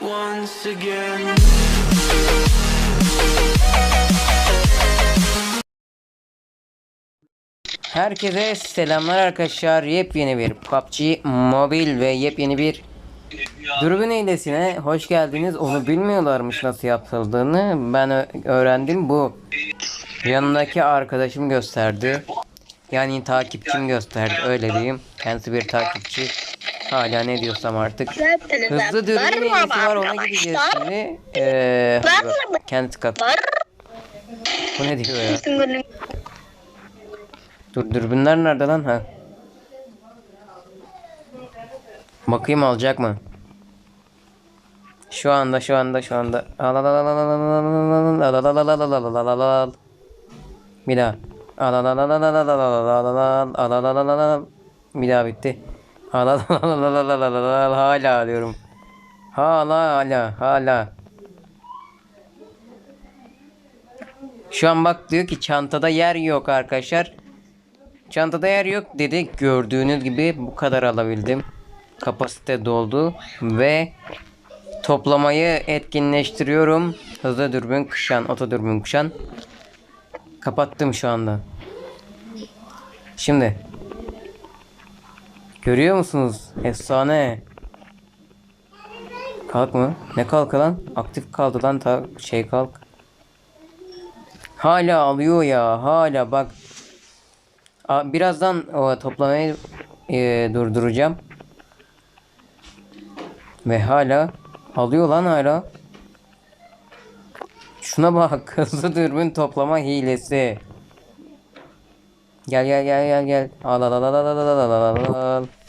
once again. Herkese selamlar arkadaşlar. Yepyeni bir PUBG mobil ve yepyeni bir dürbün hilesine hoş geldiniz. Onu bilmiyorlarmış nasıl yapıldığını. Ben öğrendim bu. Yanındaki arkadaşım gösterdi. Yani takipçim gösterdi öyle diyeyim. Kendisi bir takipçi. Hala ne diyorsam artık. Hızlı dürbün hilesi var ona gideceğiz şimdi. Ee, kendisi kat. Bu ne diyor ya? Dur dürbünler nerede lan ha? Bakayım alacak mı? Şu anda şu anda şu anda. Al al al al al al al al al al al al al al al al al. Bir daha. Al al al al al al al al al al al al al al al al al al. Bir daha bitti. Hala hala diyorum. Hala hala hala. Şu an bak diyor ki çantada yer yok arkadaşlar. Çantada yer yok dedi. Gördüğünüz gibi bu kadar alabildim. Kapasite doldu ve toplamayı etkinleştiriyorum. Hızlı dürbün kışan, oto dürbün kışan. Kapattım şu anda. Şimdi görüyor musunuz? Efsane. Kalk mı? Ne kalk lan? Aktif kaldı lan ta şey kalk. Hala alıyor ya. Hala bak Aa, Birazdan o toplamayı e, durduracağım. Ve hala alıyor lan hala. Şuna bak hızlı dürbün toplama hilesi. Gel gel gel gel gel. Al al al al al al al al al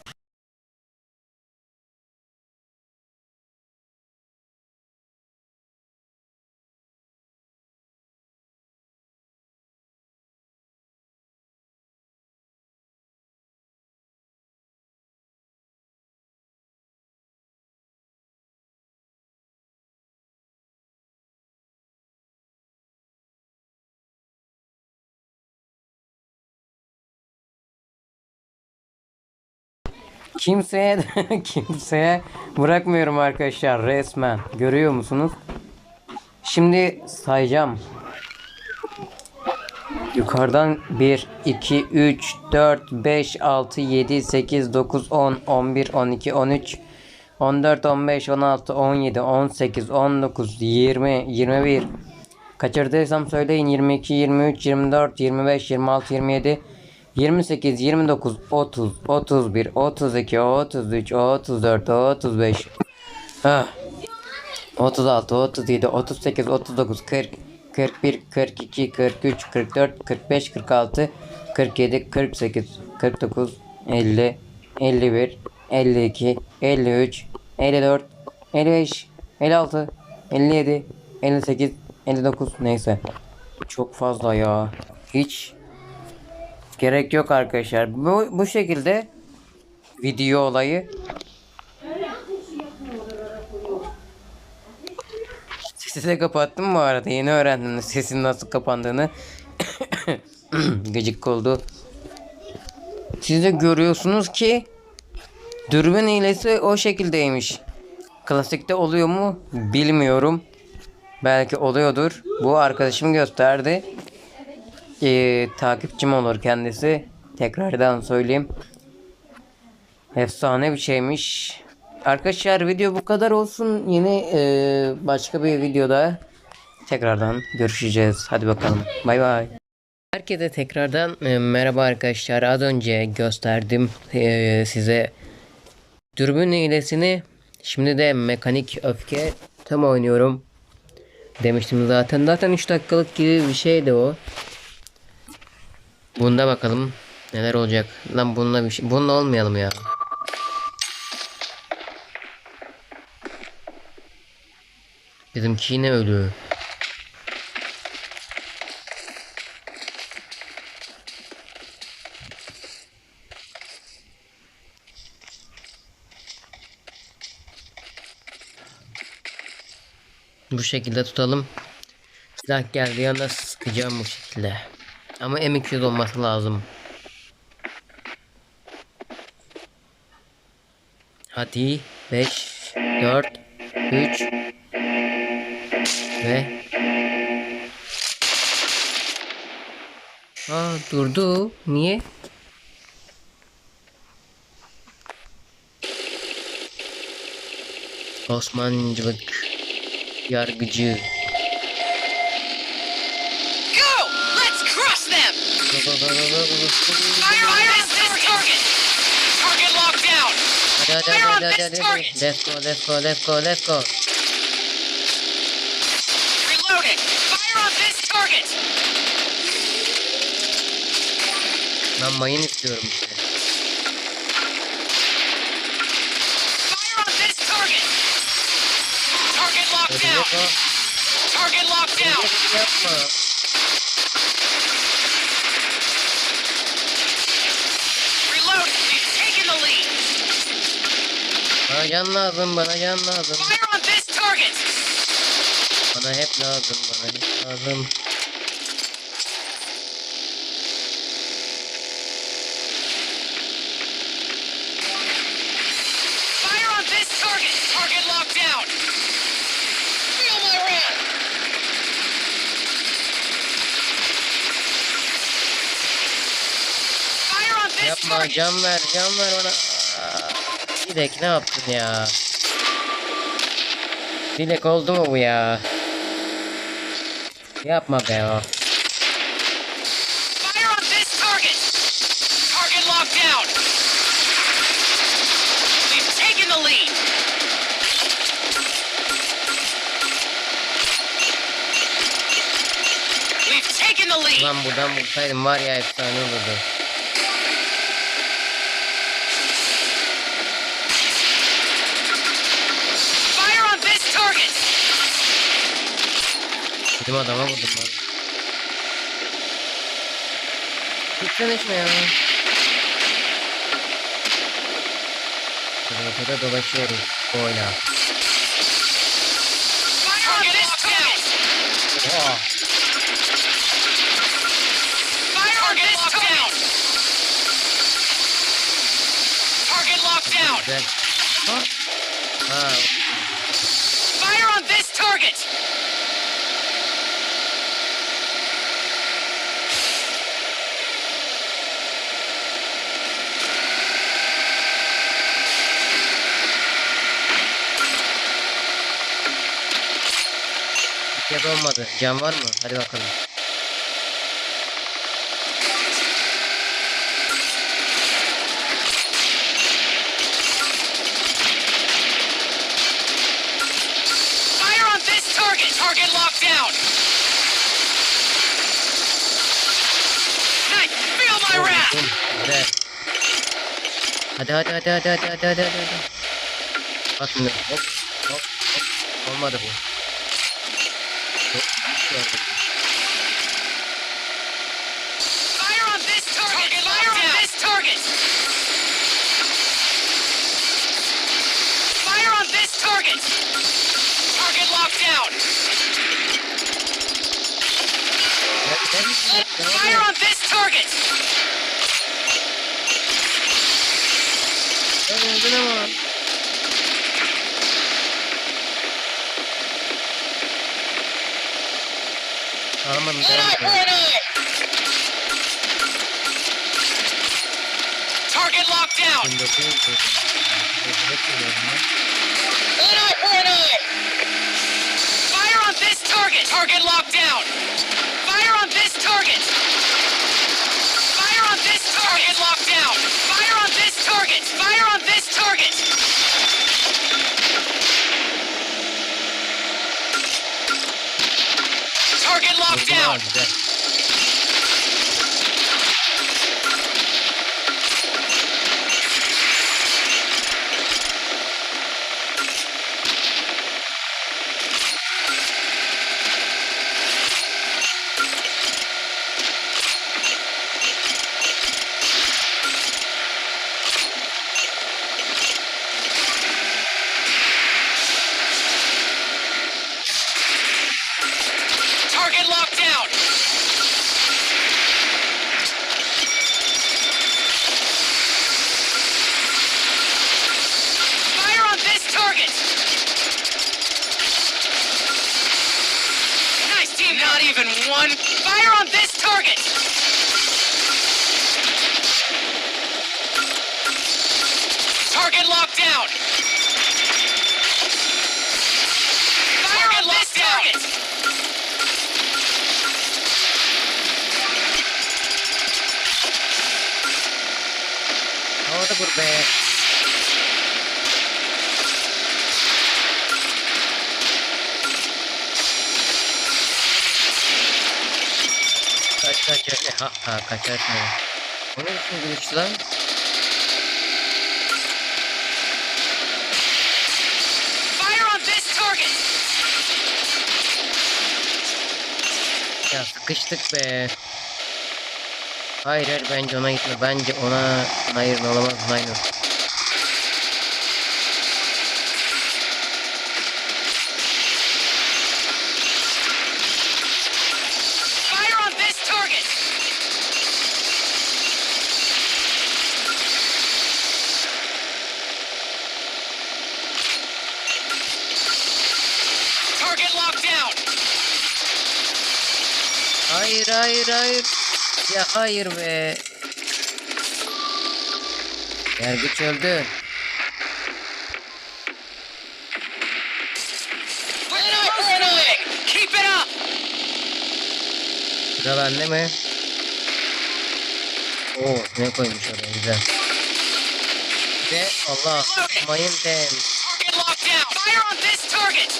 Kimseye kimseye bırakmıyorum arkadaşlar resmen. Görüyor musunuz? Şimdi sayacağım. Yukarıdan 1, 2, 3, 4, 5, 6, 7, 8, 9, 10, 11, 12, 13, 14, 15, 16, 17, 18, 19, 20, 21. Kaçırdıysam söyleyin 22, 23, 24, 25, 26, 27, 28, 29, 30, 31, 32, 33, 34, 35. Ah. 36, 37, 38, 39, 40, 41, 42, 43, 44, 45, 46, 47, 48, 49, 50, 51, 52, 53, 54, 55, 56, 57, 58, 59 neyse. Çok fazla ya. Hiç gerek yok arkadaşlar. Bu, bu şekilde video olayı Sesi de kapattım bu arada. Yeni öğrendim sesin nasıl kapandığını. Gıcık oldu. Siz de görüyorsunuz ki dürbün hilesi o şekildeymiş. Klasikte oluyor mu bilmiyorum. Belki oluyordur. Bu arkadaşım gösterdi. Ee, takipçim olur kendisi. Tekrardan söyleyeyim. Efsane bir şeymiş. Arkadaşlar video bu kadar olsun. Yeni e, başka bir videoda tekrardan görüşeceğiz. Hadi bakalım. Bay bay. Herkese tekrardan e, merhaba arkadaşlar. Az önce gösterdim e, size dürbün hilesini. Şimdi de mekanik öfke tam oynuyorum. Demiştim zaten. Zaten 3 dakikalık gibi bir şeydi o. Bunda bakalım neler olacak. Lan bununla bir şey. Bununla olmayalım ya. Bizimki yine ölüyor. Bu şekilde tutalım. Silah geldiği anda sıkacağım bu şekilde. Ama M200 olması lazım. Hadi 5 4 3 ve Aa durdu. Niye? Osmancılık yargıcı. Hadi hadi hadi hadi hadi. target! Let's go let's go let's go let's go. Ben mayın istiyorum işte. Target! Locked Hadi down! Target locked down! Can lazım bana can lazım. Bana hep lazım bana hep lazım. Fire on this target! Target locked down! Feel my wrath! Fire on this Yapma target! can ver can ver bana. Dilek ne yaptın ya? Dilek oldu mu bu ya? Yapma be o. Ulan buradan vursaydım var ya efsane olurdu. Fire on this target! Bizim adama vurdum lan. Gitsene şuna ya. Ortada dolaşıyoruz. Oyna. Fire on this target! Oha. Fire on this target! Target locked down! Güzel. Ha. Ha. Fire on this target! Bir kez olmadı. Can var mı? Hadi bakalım. Hadi hadi hadi hadi hadi hadi hadi hadi. Bak şimdi hop hop hop. Olmadı bu. Hop. bir şey oldu. Fire on this target! Fire on this target! Fire on this target! Target locked down! Ya gider misin ya? Ne Fire oluyor? on this target! Sen öldün ama. Tamam devam et. Target locked down! Şimdi bakıyorum. Hep biliyorum ya. Fire on this target! Target locked down! Fire on this target! Fire on this target! locked down! Fire on this target! Fire on this target! Target locked Vurdum ama down! güzel. Target locked down! even one. Fire on this target. Target locked down. Fire on this target. Havada vur be. Kaç kaç kaç. Ha ha kaçarsın. O ne biçim gülüş lan? Fire on this target. Ya sıkıştık be. Hayır hayır bence ona gitme. Bence ona hayır olamaz hayır. Fire on this target. Target locked down. Hayır hayır hayır. Ya hayır be. Yargıç öldü. Sıra bende mi? Oo ne koymuş oraya güzel. Ve Allah mayın ten. Target locked down. Fire on this target.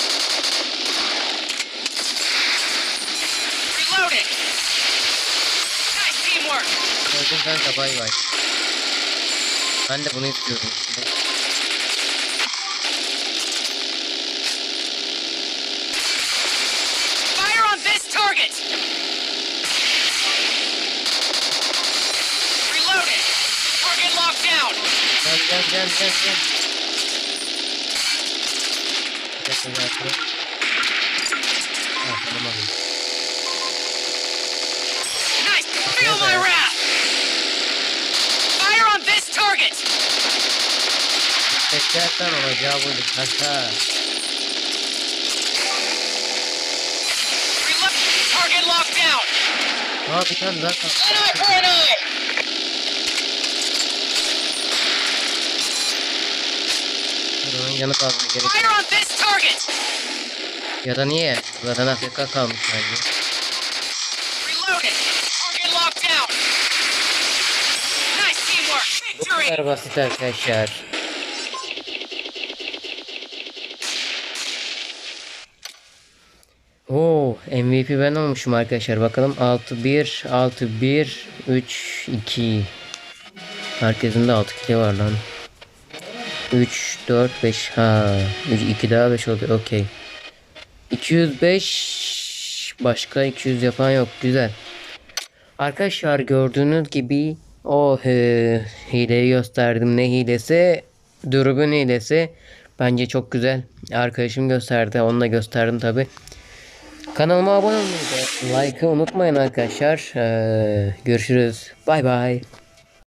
Reloading. Nice teamwork. Öldüm kanka bay bay. Ben de bunu istiyordum. Down. Gel gel gel gel. Bir dakika gel şuraya. Ha tamam abi. Nice. Feel my wrath. Fire on this target. Teklersen olacağı buydu kanka. Reload. Target locked down. Ha bir tane daha kaldı. An eye for an eye. Dur onun yanı kaldı gerek. Target. Ya da niye? Zaten Afrika kalmış bence. Bu kadar basit arkadaşlar. Oo, MVP ben olmuşum arkadaşlar. Bakalım 6-1, 6-1, 3-2. Herkesin de 6 kilo var lan. 3, 4, 5. Ha, 3, 2 daha 5 oldu. Okey. 205 başka 200 yapan yok. Güzel. Arkadaşlar gördüğünüz gibi o he, hileyi gösterdim. Ne hilesi? Dürbün hilesi. Bence çok güzel. Arkadaşım gösterdi. Onu da gösterdim tabi. Kanalıma abone olmayı ve like'ı unutmayın arkadaşlar. Ee, görüşürüz. Bay bay.